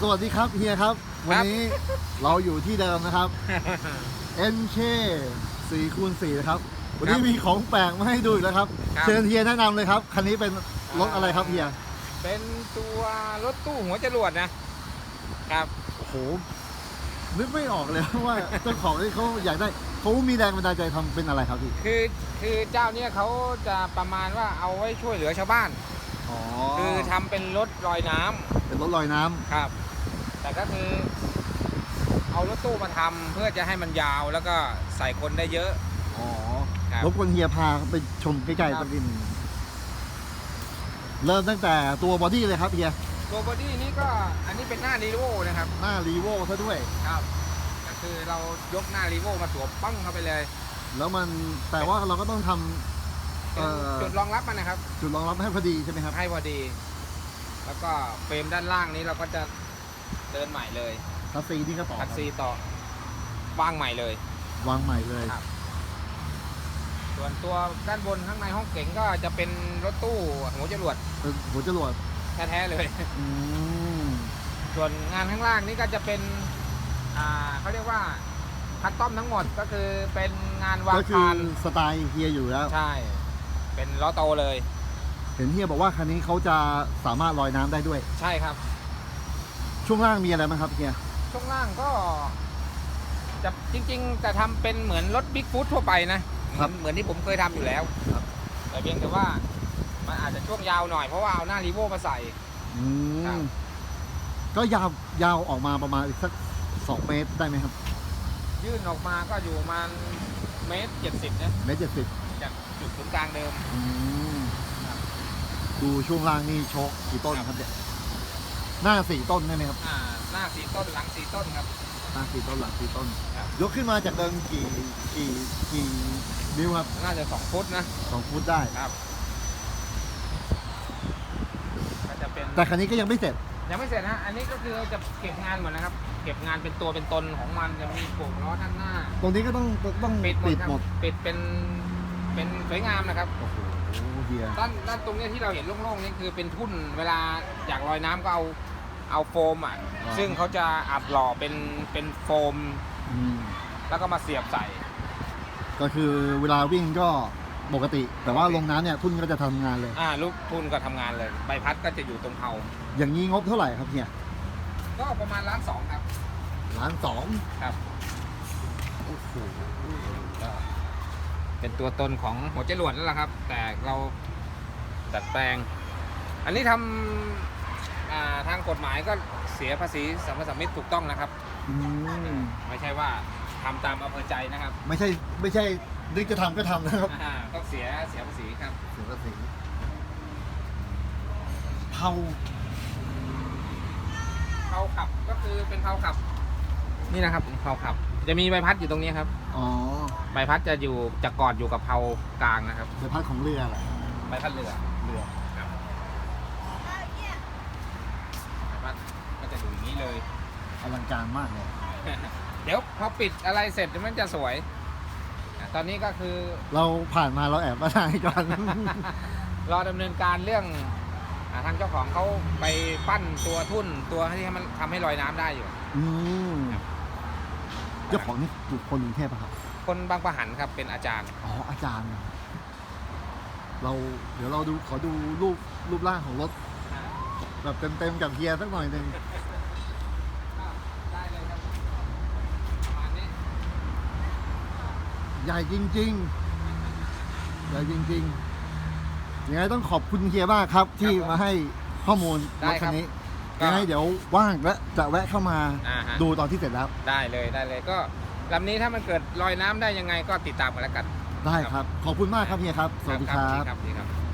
สวัสดีครับเฮียครับ วันนี้เราอยู่ที่เดิมนะครับเอ็นเคสี่คูณสี่นะครับ วันนี้มีของแปลกมาให้ดูอีกแล้วครับ ครับ เชิญเฮียแนะนำเลยครับ คันนี้เป็นรถอะไรครับเฮีย เป็นตัวรถตู้หัวจรวดนะ ครับ โอ้โห นึกไม่ออกเลยว่าเจ้าของที่เขาอยากได้เขามีแรงบันดาลใจทำเป็นอะไรครับพี่ คือคือเจ้าเนี่ยเขาจะประมาณว่าเอาไว้ช่วยเหลือชาวบ้าน อ๋อคือทำเป็นรถลอยน้ำเป็นรถลอยน้ำครับ แต่ก็คือ เอารถตู้มาทำเพื่อจะให้มันยาวแล้วก็ใส่คนได้เยอะ อ๋อครับ รบกวนเฮียพาไปชมใกล้ครัๆบสักนิดหนึงเริ่มตั้งแต่ตัวบอดี้เลยครับเฮีย ตัวบอดี้นี้ก็อันนี้เป็นหน้ารีโวนะครับหน้ารีโวซะด้วย ครับ ก็คือเรายกหน้ารีโวมาสวมปั้งเข้าไปเลยแล้วมันแต่ว่าเราก็ต้องทำเป็นเอ่อจุดรองรับมันนะครับ จุดรองรับให้พอดีใช่ไหมครับ ให้พอดี แล้วก็เฟรมด้านล่างนี้เราก็จะ เดินใหม่เลยคัสซีนี่ก็ต่อคัดซีต่อวางใหม่เลยวางใหม่เลยครับ ส่วนตัวด้านบนข้างในห้องเก๋งก็จะเป็นรถตู้หัวจรวดเป็นหัวจรวดแท้ๆเลย อืมส่วนงานข้างล่างนี่ก็จะเป็น อ่าเขาเรียกว่าคัสตอมทั้งหมดก็คือเป็นงานวางก็คือคานสไตล์เฮียอยู่แล้ว ใช่ เป็นล้อโตเลย เห็นเฮียบอกว่าคันนี้เขาจะสามารถลอยน้ำได้ด้วย ใช่ครับ ช่วงล่างมีอะไรบ้างครับเฮียช่วงล่างก็จะจริงๆแต่ทำเป็นเหมือนรถบิ๊กฟู t ทั่วไปนะเหมือนเหมือนที่ผมเคยทำอยู่แล้วครับแต่เพียงแต่ว่า มันอาจจะช่วงยาวหน่อยเพราะว่าเอาหน้ารีโวมาใส่ อืครัมบ ก็ยาวยาวออกมาประมาณอีกสักสองเมตรได้ไหมครับยื่นออกมาก็อยู่ประมาณเมตรเจ็ดสิบนะเมตรเจ็ดสิบจากจุดศูนย์กลางเดิม อืมครับดูช่วงล่างนี่โชคกี่ต้นครับครับเนี่ย หน้าสี่ต้นได้ไหมครับอ่าหน้าสี่ต้นหลังสี่ต้นครับ หน้าสี่ต้นหลังสี่ต้น ครับ ยกขึ้นมาจากเดิมกี่กี่กี่นิ้วครับน่าจะสองฟุตนะ สองฟุตได้ ครับ ก็จะเป็น แต่คันนี้ก็ยังไม่เสร็จยังไม่เสร็จนะ อันนี้ก็คือจะเก็บงานหมดนะครับ เก็บงานเป็นตัวเป็นตนของมันจะมีโป่งล้อด้านหน้าตรงนี้ก็ต้องต้องปิดหมปิดดครับหมดปิดเป็นเป็นสวยงามนะครับ โอ้โหเฮียด้านด้านตรงเนี้ยที่เราเห็นโล่งๆนี่คือเป็นทุ่นเวลาอยากลอยน้ำก็เอาเอาโฟมอะซึ่งเขาจะอัดหล่อเป็นเป็นโฟมอืมแล้วก็มาเสียบใส่ ก็คือเวลาวิ่งก็ปกติ แต่ว่าลงน้ำเนี่ยทุ่นก็จะทำงานเลย อ่าลูกทุ่นก็ทำงานเลยใบพัดก็จะอยู่ตรงเพาอย่างนี้งบเท่าไหร่ครับเฮียก็ประมาณล้านสองครับ ล้านสองครับ โอ้โหก็ เป็นตัวตนของหัวจรวดนั่นแหละครับ แต่เราดัดแปลง อันนี้ทำอ่าทางกฎหมายก็เสียภาษีสัมปทานมิตรถูกต้องนะครับอืมไม่ใช่ว่าทำตามอำเภอใจนะครับไม่ใช่ไม่ใช่นึกจะทำก็ทำนะครับอ่าต้องเสียเสียภาษีครับเสียภาษีเผาเผาขับก็คือเป็นเผาขับ นี่นะครับเผาขับ จะมีใบพัดอยู่ตรงนี้ครับ อ๋อใบพัดจะอยู่จะกอดอยู่กับเผากลางนะครับ ใบพัดของเรือแหละใบพัดเรือเรือครับใบพัดก็จะดูอย่างนี้เลย อลังการมากเลย เดี๋ยวพอปิดอะไรเสร็จเดี๋ยวมันจะสวยอะตอนนี้ก็คือ เราผ่านมาเราแอบมาถ่ายก่อน รอดำเนินการเรื่องอาทางเจ้าของเขาไปปั้นตัวทุ่นตัวที่ให้มันทำให้ลอยน้ำได้อยู่ อืมครับ เจ้าของนี่อยู่คนกรุงเทพอะครับคนบางประหันครับเป็นอาจารย์อ๋ออาจารย์เราเดี๋ยวเราดูขอดูรูปรูปร่างของรถ แบบเต็มๆกับเฮียสักหน่อยหนึ่งได้เลยครับประมาณนี้ใหญ่จริงๆใหญ่จริงๆยังไงต้องขอบคุณเฮียมากครับ ที่มาให้ข้อมูลรถคันนี้ ยังไงเดี๋ยวว่างและจะแวะเข้ามาอ่าฮะ ดูตอนที่เสร็จแล้ว ได้เลยได้เลยก็ลำนี้ถ้ามันเกิดลอยน้ำได้ยังไงก็ติดตามกันแล้วกัน ได้ครับ ขอบคุณมากครับเฮียครับ สวัสดีครับครับสวัสดีครับ